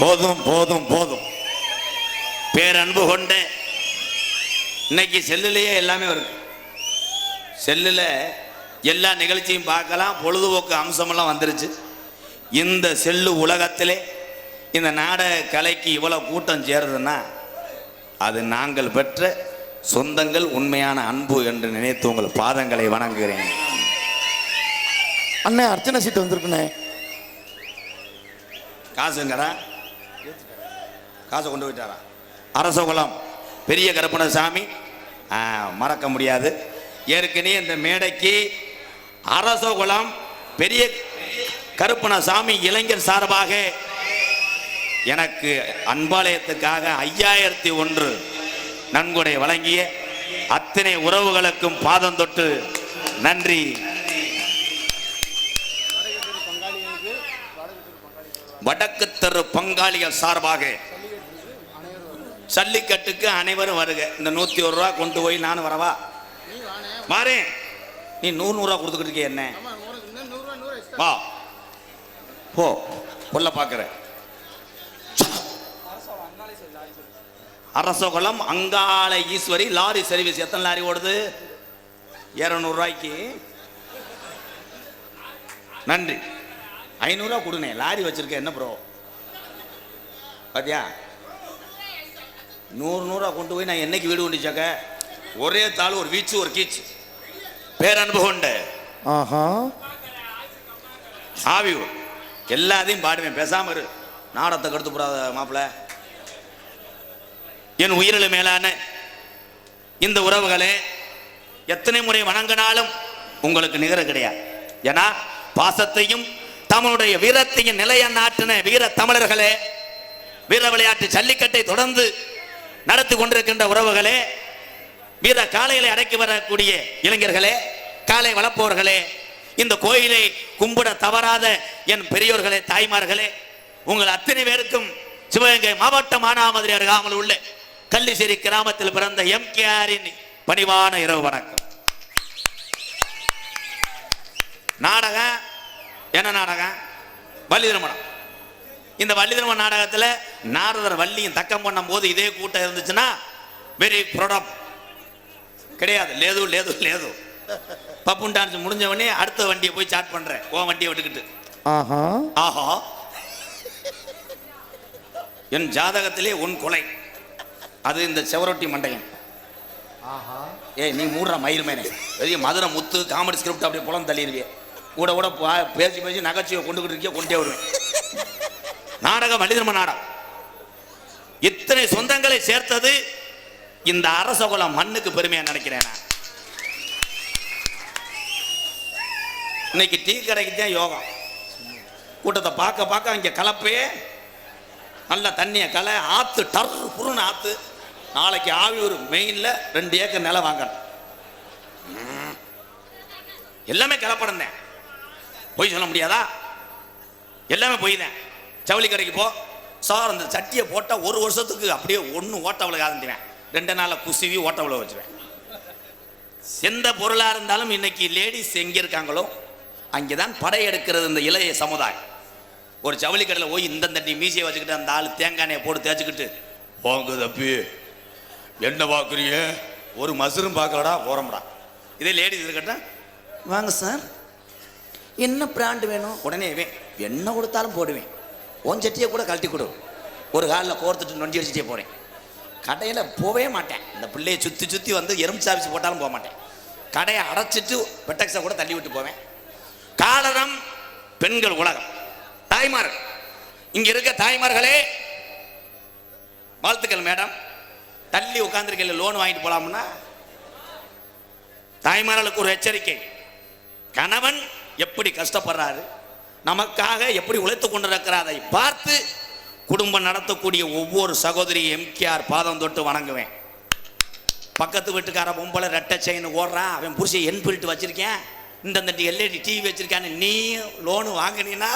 போதும் போதும் போதும். பேரன்பு கொண்ட இன்னைக்கு செல்லுலேயே எல்லாமே வருது செல்லில் எல்லா நிகழ்ச்சியும் பார்க்கலாம். பொழுதுபோக்கு அம்சமெல்லாம் வந்துருச்சு. இந்த செல்லு உலகத்திலே இந்த நாடக கலைக்கு இவ்வளோ கூட்டம் சேருதுன்னா அது நாங்கள் பெற்ற சொந்தங்கள் உண்மையான அன்பு என்று நினைத்து உங்கள் பாதங்களை வணங்குகிறேன். அண்ணே அர்ச்சனை சீட்டு வந்திருக்குண்ணே. காசுங்கிறா காசை கொண்டு போயிட்டாரா? அரசகுலம் பெரிய கருப்பண சாமி. மறக்க முடியாது. ஏற்கனவே இந்த மேடைக்கு அரசகுலம் பெரிய கருப்பணசாமி இளைஞர் சார்பாக எனக்கு அன்பாலயத்துக்காக ஐயாயிரத்தி ஒன்று நன்கொடை வழங்கிய அத்தனை உறவுகளுக்கும் பாதம் தொட்டு நன்றி. வடக்கு தெரு பங்காளிகள் சார்பாக ஜல்லிக்கட்டுக்கு அனைவரும் வருக. இந்த நூத்தி ஒரு ரூபா கொண்டு போய் நானும் வரவா? மாறேன் நீ நூறு நூறுரூவா கொடுத்துக்கிட்டு இருக்கிய என்ன? வா. போ. பொல்ல பார்க்குற அரசகுளம் அங்காள ஈஸ்வரி லாரி சர்வீஸ் எத்தனை லாரி ஓடுது? இரநூறுவாய்க்கு நன்றி. ஐநூறுரூவா கொடுங்க லாரி வச்சிருக்க என்ன ப்ரோ பாத்தியா? நூறு நூறுரூவா கொண்டு போய் நான் என்னைக்கு வீடு கொண்டுச்சாக்க ஒரே தாள் ஒரு வீச்சு ஒரு கீச்சு. பேரன்பு கொண்ட. ஆஹா. ஆவி எல்லாத்தையும் பாடுவேன். பேசாம இரு. நாடத்தை கெடுத்து போடாத மாப்பிள என் உயிரில் மேலான இந்த உறவுகளே எத்தனை முறை வணங்கினாலும் உங்களுக்கு நிகர கிடையாது ஏன்னா பாசத்தையும் தமிழுடைய வீரத்தையும் நிலைய நாட்டின வீர தமிழர்களே வீர விளையாட்டு ஜல்லிக்கட்டை தொடர்ந்து நடத்தி கொண்டிருக்கின்ற உறவுகளே வீர காளைகளை அடக்கி வரக்கூடிய இளைஞர்களே காலை வளர்ப்பவர்களே இந்த கோயிலை கும்பிட தவறாத என் பெரியோர்களே தாய்மார்களே உங்கள் அத்தனை பேருக்கும் சிவகங்கை மாவட்டம் மானாமதுரை அருகாமல் உள்ள கள்ளிசேரி கிராமத்தில் பிறந்த எம்கேஆரின் பணிவான இரவு வணக்கம். நாடகம்? என்ன நாடகம்? வள்ளி திருமணம் இந்த வள்ளி திருமண நாடகத்தில் நாரதர் வள்ளியும் தக்கம் பண்ணும் போது இதே கூட்டம் இருந்துச்சுன்னா வெரி ப்ரொடப் கிடையாது. லேது லேது லேது. பப்புன் டான்ஸ் முடிஞ்ச உடனே அடுத்த வண்டியை போய் சாட் பண்றேன். ஓ வண்டியை விட்டுக்கிட்டு. ஆஹா. ஆஹா. என் ஜாதகத்திலே உன் கொலை. அது இந்த செவரொட்டி மண்டையன். ஏய் நீ மூடுற மயில் மேனே பெரிய மதுரை முத்து காமெடி ஸ்கிரிப்ட் அப்படியே புலம் தள்ளிடுவியே. கூட கூட பா- பேசி பேசி நகைச்சுவை கொண்டுகிட்டு இருக்கிய கொண்டே விடுவேன் நாடகம் வலிதர்ம நாடகம். இத்தனை சொந்தங்களை சேர்த்தது இந்த அரசகுலம் மண்ணுக்கு பெருமையா நினைக்கிறேன் நான். இன்னைக்கு டீ கடைக்கு தான் யோகம். கூட்டத்தை பார்க்க பார்க்க இங்கே கலப்பே. நல்ல தண்ணியை கலை ஆற்று டர் புருன்னு ஆற்று நாளைக்கு ஆவியூர் மெயினில் ரெண்டு ஏக்கர் நிலம் வாங்கணும். எல்லாமே கலப்படம் தான். பொய் சொல்ல முடியாதா? எல்லாமே பொய் தான். ஜவுளி கடைக்கு போ. சார் அந்த சட்டியை போட்டால் ஒரு வருஷத்துக்கு அப்படியே ஒன்று ஓட்டவளை ஆரம்பிவேன் ரெண்டு நாளில் குசுவி ஓட்டவளை வச்சுருவேன். எந்த பொருளாக இருந்தாலும் இன்னைக்கு லேடிஸ் எங்கே இருக்காங்களோ அங்கே தான் படையெடுக்கிறது இந்த இளைய சமுதாயம். ஒரு ஜவுளி கடையில் போய் இந்த தண்டி மீசையை வச்சுக்கிட்டு அந்த ஆள் தேங்காய் போட்டு தேய்ச்சிக்கிட்டு போங்க தப்பி என்ன பார்க்குறீங்க ஒரு மசுரும் பார்க்கலடா போகிறோம்டா இதே லேடிஸ் இருக்கட்டும் வாங்க சார். என்ன பிராண்டு வேணும்? உடனே இவன் என்ன கொடுத்தாலும் போடுவேன். உன் சட்டியை கூட கழட்டி கொடு. ஒரு காலில் கோர்த்துட்டு நொண்டி அடிச்சுட்டே போகிறேன் கடையில் போவே மாட்டேன். இந்த பிள்ளையை சுற்றி சுற்றி வந்து எறும்பு சாப்பிச்சு போட்டாலும் போக மாட்டேன். கடையை அடைச்சிட்டு பெட்டக்ஸை கூட தள்ளி விட்டு போவேன். காலரம் பெண்கள் உலகம். தாய்மார்கள். இங்கே இருக்க தாய்மார்களே வாழ்த்துக்கள் மேடம். தள்ளி உட்காந்துருக்கல லோன் வாங்கிட்டு போகலாம்னா தாய்மார்களுக்கு ஒரு எச்சரிக்கை. கணவன் எப்படி கஷ்டப்படுறாரு? நமக்காக எப்படி உழைத்து கொண்டிருக்கிறார் பார்த்து குடும்பம் நடத்தக்கூடிய ஒவ்வொரு சகோதரி எம்கேஆர் பாதம் தொட்டு வணங்குவேன். பக்கத்து வீட்டுக்கார பொம்பளை ரெட்டை செயின் ஓடுறான் அவன் புருஷன் என்பில்ட்டு வச்சிருக்கேன். இந்த இந்த எல்இடி டிவி வச்சிருக்கான்னு நீ லோனு வாங்கினீன்னா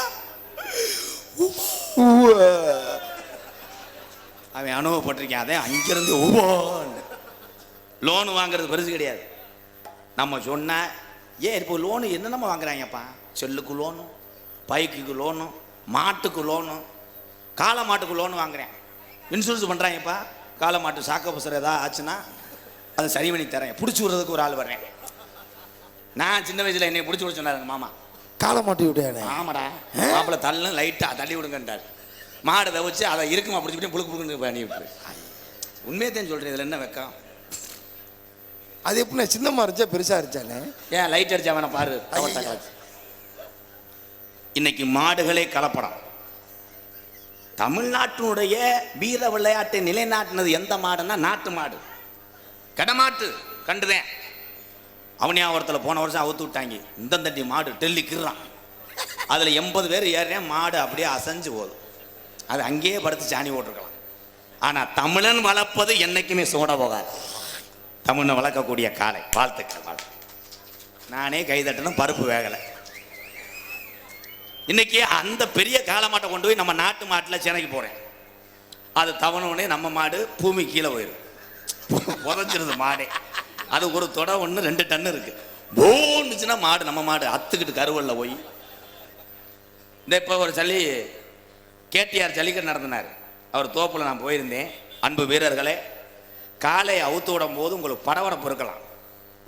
அவன் அனுபவப்பட்டிருக்கேன் அதே அங்கிருந்து ஒவ்வொன்று லோனு வாங்குறது பெருசு கிடையாது. நம்ம சொன்ன ஏன் இப்போ லோனு என்னென்னமோ வாங்குறாங்கப்பா. செல்லுக்கு லோனு பைக்குக்கு லோனு மாட்டுக்கு லோனு காளை மாட்டுக்கு லோன் வாங்குறேன். இன்சூரன்ஸ் பண்ணுறாங்கப்பா காளை மாட்டு சாக்க பசர் ஏதாவது ஆச்சுன்னா அதை சரி பண்ணி தரேன். பிடிச்சி விடுறதுக்கு ஒரு ஆள் வர்றேன். நான் சின்ன வயசில் என்னை பிடிச்சி விட சொன்னார் மாமா. காலை மாட்டி விட்டியானே ஆமாடா. மாப்பிள்ள தள்ளு லைட்டாக தள்ளி விடுங்கன்றார். மாடு தவிச்சு அதை இருக்குமா பிடிச்சிக்கிட்டு புழுக்கு புழுக்குன்னு பண்ணி விட்டுரு. உண்மையை தான் சொல்கிறேன் இதில் என்ன வெக்கம்? அது எப்படி சின்னமா இருந்துச்சா பெருசா இருந்துச்சானே ஏன் லைட் அடிச்சா வேணா பாரு. இன்னைக்கு மாடுகளே கலப்படம். தமிழ்நாட்டினுடைய வீர விளையாட்டை நிலைநாட்டினது எந்த மாடுன்னா நாட்டு மாடு. கடமாட்டு கண்டுதேன். அவனியாவரத்தில் போன வருஷம் அவுத்து விட்டாங்க. இந்த தட்டி மாடு டெல்லி கிர்றான் அதில் எண்பது பேர் ஏறேன் மாடு அப்படியே அசைஞ்சு போதும் அது அங்கேயே படுத்து சாணி போட்டிருக்கலாம். ஆனால் தமிழன் வளர்ப்பது என்னைக்குமே சோட போகாது. தமிழனை வளர்க்கக்கூடிய காலை வாழ்த்துக்கள் வாழ்த்து நானே கைதட்டணும் பருப்பு வேகலை. இன்னைக்கு அந்த பெரிய காலமாட்டை கொண்டு போய் நம்ம நாட்டு மாட்டில் சென்னைக்கு போகிறேன் அது தவணவுடனே நம்ம மாடு பூமி கீழே போயிடும் புதைச்சிருது மாடே. அது ஒரு தொட ஒன்று ரெண்டு டன்னு இருக்கு. போன்னுச்சுன்னா மாடு நம்ம மாடு அத்துக்கிட்டு கருவல்ல போய். இந்த இப்போ ஒரு சளி கேடிஆர் ஜல்லிக்கட்டு நடந்தினார் அவர் தோப்பில் நான் போயிருந்தேன். அன்பு வீரர்களே காலை அவுத்து விடும் போது உங்களுக்கு படவடப்பு இருக்கலாம்.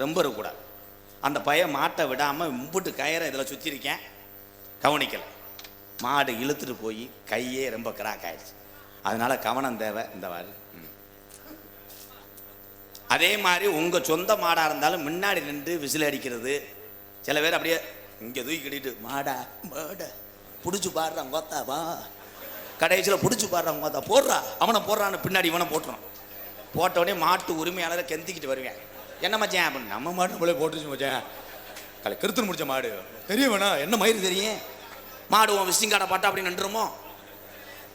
ரொம்ப இருக்கக்கூடாது. அந்த பையன் மாட்டை விடாமல் மும்பிட்டு கயிறை இதில் சுற்றிருக்கேன் கவனிக்கல. மாடு இழுத்துட்டு போய் கையே ரொம்ப கிராக் ஆயிடுச்சு. அதனால கவனம் தேவை இந்த மாதிரி. ம். அதே மாதிரி உங்கள் சொந்த மாடாக இருந்தாலும் முன்னாடி நின்று விசில் அடிக்கிறது. சில பேர் அப்படியே இங்கே தூக்கி கட்டிட்டு மாடா மாடா பிடிச்சி பாடுறான் கோத்தா வா. கடைசியில் பிடிச்சி பாடுறான் கோத்தா போடுறா அவனை போடுறான்னு பின்னாடி இவனை போட்டுறான் போட்ட உடனே மாட்டு உரிமையாளரை கெந்திக்கிட்டு வருவேன். என்ன மச்சான்? அப்படின்னு நம்ம மாட்டு நம்மளே போட்டுச்சு மச்சான். கலை கிருத்து முடிச்ச மாடு. தெரிய வேணா என்ன மயிறு தெரியும்? மாடு உன் விசிங் கார்டை பாட்டா அப்படின்னு நின்றுமோ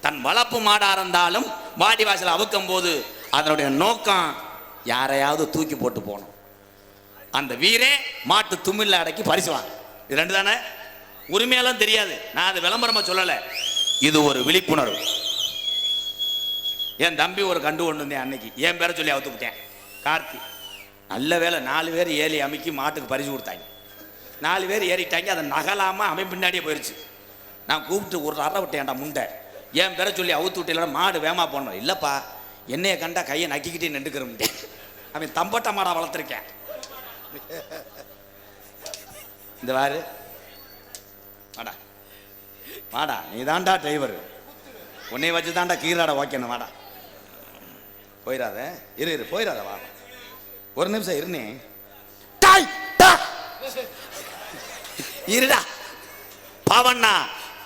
தன் வளர்ப்பு மாடாக இருந்தாலும் வாடி வாசல் அவுக்கும் போது அதனுடைய நோக்கம் யாரையாவது தூக்கி போட்டு போகணும். அந்த வீரே மாட்டு தும்மில் அடக்கி பரிசுவாங்க இது ரெண்டு தானே உரிமையெல்லாம் தெரியாது. நான் அது விளம்பரமாக சொல்லலை. இது ஒரு விழிப்புணர்வு. என் தம்பி ஒரு கண்டு கொண்டு வந்தேன் அன்னைக்கு. என் பேரை சொல்லி அவுத்துக்கிட்டேன் கார்த்தி நல்ல வேலை நாலு பேர் ஏறி அமைக்கி மாட்டுக்கு பரிசு கொடுத்தாங்க. நாலு பேர் ஏறிட்டாங்க. அதை நகலாமல் அமை பின்னாடியே போயிடுச்சு நான் கூப்பிட்டு ஒரு அறை விட்டேன்டா முண்டை. என் பேரை சொல்லி அவுத்து விட்டேன் மாடு வேமா போடணும் இல்லைப்பா என்னைய கண்டா கையை நக்கிக்கிட்டே நின்றுக்கிறோம் அவன் தம்பட்ட மாடா வளர்த்துருக்கேன். இந்த வாரு. வாடா. வாடா நீ தான்டா டிரைவர் உன்னை வச்சு தான்டா கீழாட ஓகேண்ணா வாடா. போயிடாத. இரு இரு போயிடாத வா ஒரு நிமிஷம் இருனே டாய் டா. இருடா. பாவண்ணா.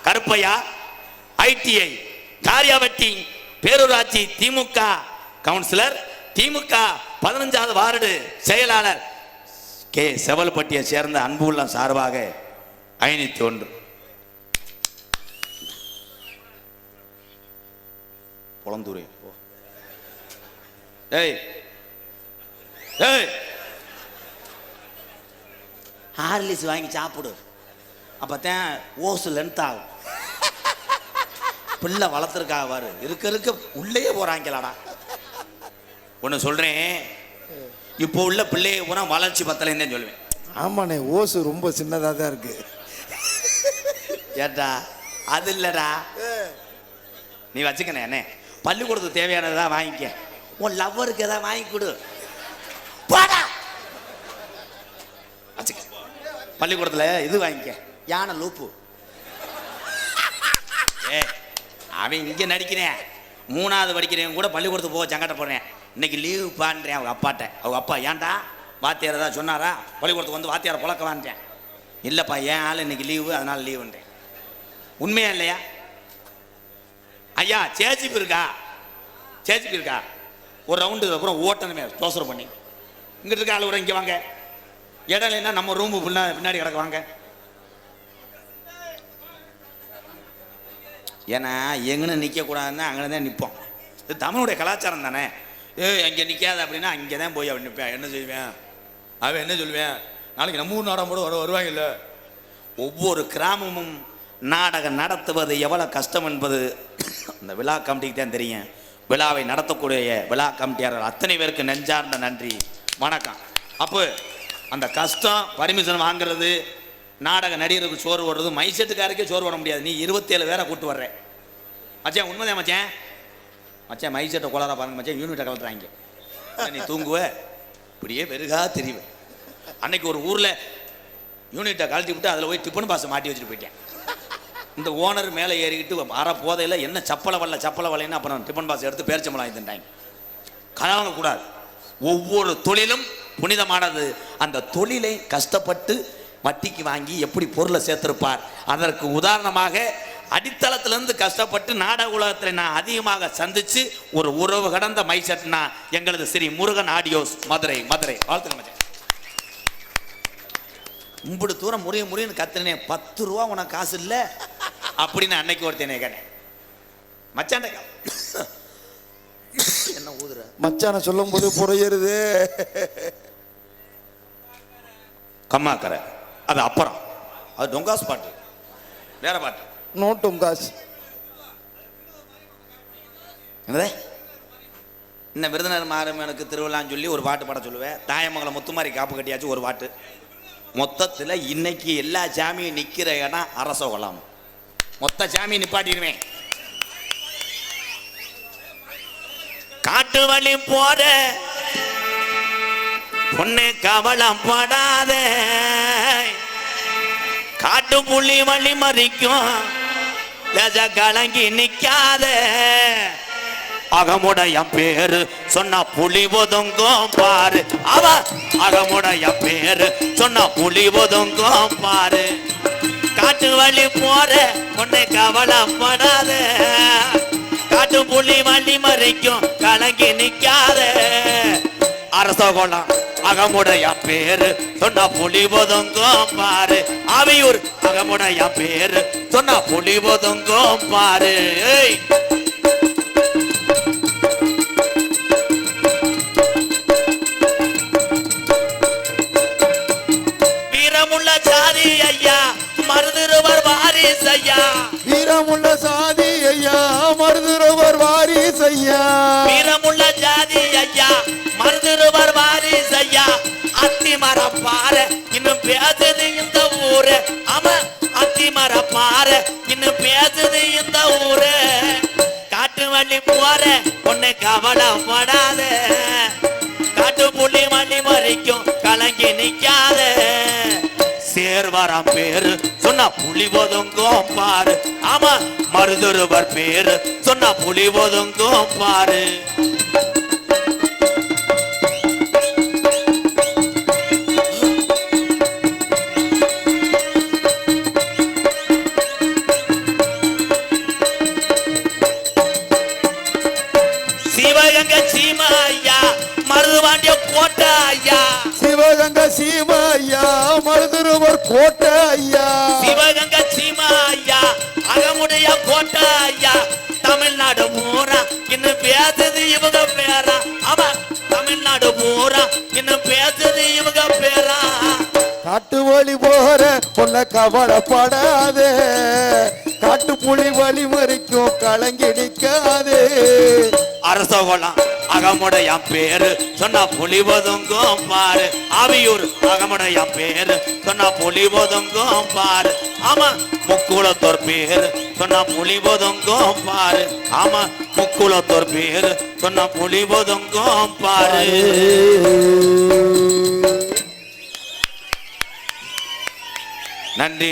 கருப்பையா ஐடிஐ காரியாவட்டி பேரூராட்சி திமுக கவுன்சிலர் திமுக பதினஞ்சாவது வார்டு செயலாளர் கே. செவல்பட்டியை சேர்ந்த அன்பு உள்ளம் சார்பாக ஐநூத்தி ஒன்று. குளந்தூரே ஏய் ஏய் ஹார்லிஸ் வாங்கி சாப்பிடு. அப்பதான் ஓசு லென்த் ஆகும். பிள்ளை வளர்த்துருக்கா பாரு. இருக்க இருக்க. உள்ளே போறாங்களாடா. ஒன்று சொல்றேன். இப்போ உள்ள பிள்ளைய பூரா வளர்ச்சி பத்தலைன்னு சொல்லுவேன் ஆமாண்ணே ஓசு ரொம்ப சின்னதாக தான் இருக்கு. ஏட்டா அது இல்லடா. நீ வச்சுக்கணே அண்ணே. பள்ளிக்கூடத்துக்கு தேவையானதா வாங்கிக்க. உன் லவ்வருக்கு ஏதாவது வாங்கி கொடு. போடா. வச்சுக்க. பள்ளிக்கூடத்தில் இது வாங்கிக்க. யானை லூப்பு ஏ அவன் இங்கே நடிக்கிறேன். மூணாவது படிக்கிறவன் கூட பள்ளிக்கூடத்துக்கு போக சங்கட்ட போடுறேன் இன்னைக்கு லீவு பான்றேன் அவங்க அப்பாட்ட. அவங்க அப்பா ஏன்டா? வாத்தியார் ஏதாவது சொன்னாரா? பள்ளிக்கூடத்துக்கு வந்து வாத்தியாரை புழக்க வான்றேன். இல்லைப்பா ஏன் ஆள் இன்னைக்கு லீவு அதனால் லீவுன்றேன் உண்மையா இல்லையா? ஐயா சேச்சிப்பு இருக்கா? சேச்சிப்பு இருக்கா? ஒரு ரவுண்டு அப்புறம் ஓட்டணுமே தோசரம் பண்ணி. இங்கிட்டு இருக்க ஆள் கூட இங்கே வாங்க. இடம் இல்லைன்னா நம்ம ரூமு பின்னாடி பின்னாடி கிடக்கு வாங்க ஏன்னா எங்கன்னு நிற்கக்கூடாதுன்னா அங்கே தான் நிற்போம் இது தமிழுடைய கலாச்சாரம் தானே. ஏ அங்கே நிற்காத அப்படின்னா அங்கே தான் போய் அவன் நிற்பேன் என்ன செய்வேன்? அவன் என்ன சொல்லுவேன்? நாளைக்கு நம்ம ஊர் நாடகம் கூட வரு வருவாங்கல்ல? ஒவ்வொரு கிராமமும் நாடகம் நடத்துவது எவ்வளோ கஷ்டம் என்பது அந்த விழா கமிட்டிக்கு தான் தெரியும். விழாவை நடத்தக்கூடிய விழா கமிட்டியாளர் அத்தனை பேருக்கு நெஞ்சார்ந்த நன்றி. வணக்கம். அப்போ அந்த கஷ்டம் பர்மிஷன் வாங்குறது நாடக நடிகருக்கு சோறு ஓடுறது மைசெட்டுக்காருக்கே சோறு ஓட முடியாது. நீ இருபத்தேழு பேரை கூட்டு வர்ற. மச்சான் உண்மைதான் மச்சான். மச்சான் மைசெட்டை கோளாரா பாருங்க மச்சான் யூனிட்டை கலட்டுறாங்க. நீ தூங்குவ? இப்படியே பெருகா தெரிவ. அன்னைக்கு ஒரு ஊரில் யூனிட்டை கழட்டி விட்டு அதில் போய் டிஃபன் பாசை மாட்டி வச்சுட்டு போயிட்டேன். இந்த ஓனர் மேலே ஏறிக்கிட்டு வர போதையில் என்ன சப்பலை வரல சப்பலை வரலன்னு அப்புறம் டிஃபன் பாஸ் எடுத்து பேரிச்சம்பளம் வாங்கி தந்தாங்க கலவங்க கூடாது ஒவ்வொரு தொழிலும் புனிதமானது. அந்த தொழிலை கஷ்டப்பட்டு வட்டிக்கு வாங்கி எப்படி பொருளை சேர்த்திருப்பார்? அதற்கு உதாரணமாக அடித்தளத்திலிருந்து கஷ்டப்பட்டு நாடக உலகத்தில் நான் அதிகமாக சந்திச்சு ஒரு உறவு கடந்த மைசட்னா எங்களது ஸ்ரீ முருகன் ஆடியோஸ் மதுரை மதுரை. வாழ்த்துங்க மச்சான். இம்புடு தூரம் முறிய முறியன்னு கத்துனேன் பத்து ரூபா உனக்கு காசு இல்லை? அப்படின்னு அன்னைக்கு ஒருத்தனே கேட்டேன். மச்சான் என்ன ஊதுற? மச்சான சொல்லும் போது புறையருது கம்மாக்கரை. அது அப்புறம். அது டொங்காஸ் பாட்டு. வேற பாட்டு. நோட்டும் காசு என்னதே? இந்த விருதுநகர் மாரியம்மனுக்கு திருவிழான்னு சொல்லி ஒரு பாட்டு பாட சொல்லுவேன். தாயமங்கலம் முத்துமாரி காப்பு கட்டியாச்சு ஒரு பாட்டு. மொத்தத்தில் இன்னைக்கு எல்லா சாமியும் நிற்கிற இடம் அரசகுளம். மொத்த சாமியும் நிப்பாட்டிடுவேன் காட்டு வழி போற. பொண்ணு கவலம் படாத. காட்டு புள்ளி வழி மறிக்கும். லஜ கலங்கி நிக்காத அகமுடைய பேரு சொன்ன புலி ஒதுங்கும் பாரு. அவ அகமுடைய பேரு சொன்ன புலி ஒதுங்கும் பாரு. காட்டு வழி போற உன்னை கவலைப்படாத. காட்டு புலி வழி மறைக்கும் கலங்கி நிக்காத. அரசகுளம் அகமுடைய பேரு சொன்னா புலி ஒதுங்கும் பாரு. அவையூர் அகமுடைய பேரு சொன்னா புலி ஒதுங்கும் பாரு. வீரமுள்ள ஜாதி ஐயா மருதிருவர் வாரிஸ் ஐயா. வீரமுள்ள சாதி ஐயா மருதுரவர் வாரிஸ் ஐயா. வீரமுள்ள ஜாதி ஐயா மருதிருவர் வாரிஸ் ஐயா. அத்தி மரம் பாரு இன்னும் பேசுது இந்த ஊரு. ஆமா அத்தி மரம் பாரு இன்னும் பேசுது இந்த ஊரு. காட்டு வள்ளி போற உன்னை கவலைப்படாத. காட்டு புள்ளி வள்ளி வரைக்கும் கலங்கி நிக்காத. சேர்வரம் பேரு சொன்னா புலி ஒதுங்கும் பாரு. ஆமா மருதுருவர் பேரு சொன்னா புலி ஒதுங்கும் பாரு. கவலைப்படாதே. காட்டு புலி வழி மறிக்கும் கலங்கி நிக்காதே. அரசகுளம் அகமுடைய பேரு. சொன்னா புலி ஒதுங்கும் பாரு. ஆவியூர் அகமுடைய பேரு. சொன்னா புலி ஒதுங்கும் பாரு. ஆமா முக்குளத்தோர் பேரு. சொன்னா புலி ஒதுங்கும் பாரு. ஆமா முக்குளத்தோர் பேரு. சொன்னா புலி ஒதுங்கும் பாரு. நன்றி